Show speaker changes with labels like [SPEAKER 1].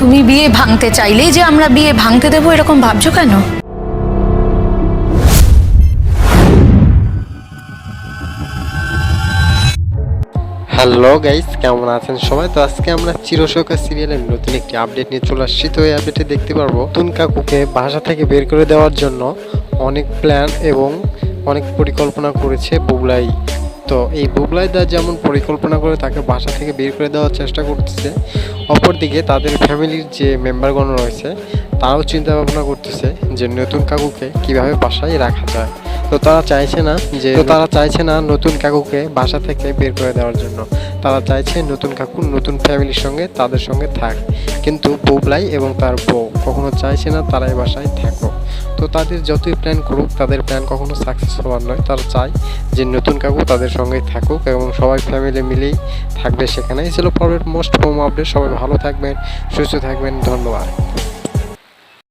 [SPEAKER 1] তুমি বিয়ে ভাঙতে চাইলেই যে আমরা বিয়ে ভাঙতে দেবো, এরকম ভাবছ কেন?
[SPEAKER 2] হ্যালো গাইস কেমন আছেন সবাই? তো আজকে আমরা চিরসৌকা সিরিয়ালের নতুন একটি আপডেট নিয়ে চলে আসছি। তো এই আপডেটে দেখতে পারব। তুন কাকুকে বাসা থেকে বের করে দেওয়ার জন্য অনেক প্ল্যান এবং অনেক পরিকল্পনা করেছে বুবলাই। তো এই বুবলাই দা যেমন পরিকল্পনা করে তাকে বাসা থেকে বের করে দেওয়ার চেষ্টা করতেছে অপরদিকে তাদের ফ্যামিলির যে মেম্বারগণ রয়েছে তারাও চিন্তা ভাবনা করতেছে যে নতুন কাকুকে কীভাবে বাসায় রাখা যায়। তো তারা চাইছে না যে তারা চাইছে না নতুন কাকুকে বাসা থেকে বের করে দেওয়ার জন্য। তারা চাইছে নতুন কাকু নতুন ফ্যামিলির সঙ্গে তাদের সঙ্গে থাক। কিন্তু বুবলাই এবং তার বউ কখনো চাইছে না তারা এই বাসায় থাকুক। তো তাদের যতই প্ল্যান করুক, তাদের প্ল্যান কখনো সাকসেস হওয়ার নয়। তারা চায় যে নতুন কাকু তাদের সঙ্গে থাকুক এবং সবাই ফ্যামিলি মিলেই থাকবে সেখানে এই ছিল পরের মোস্ট হোম আপডেট সবাই ভালো থাকবেন, সুস্থ থাকবেন। ধন্যবাদ।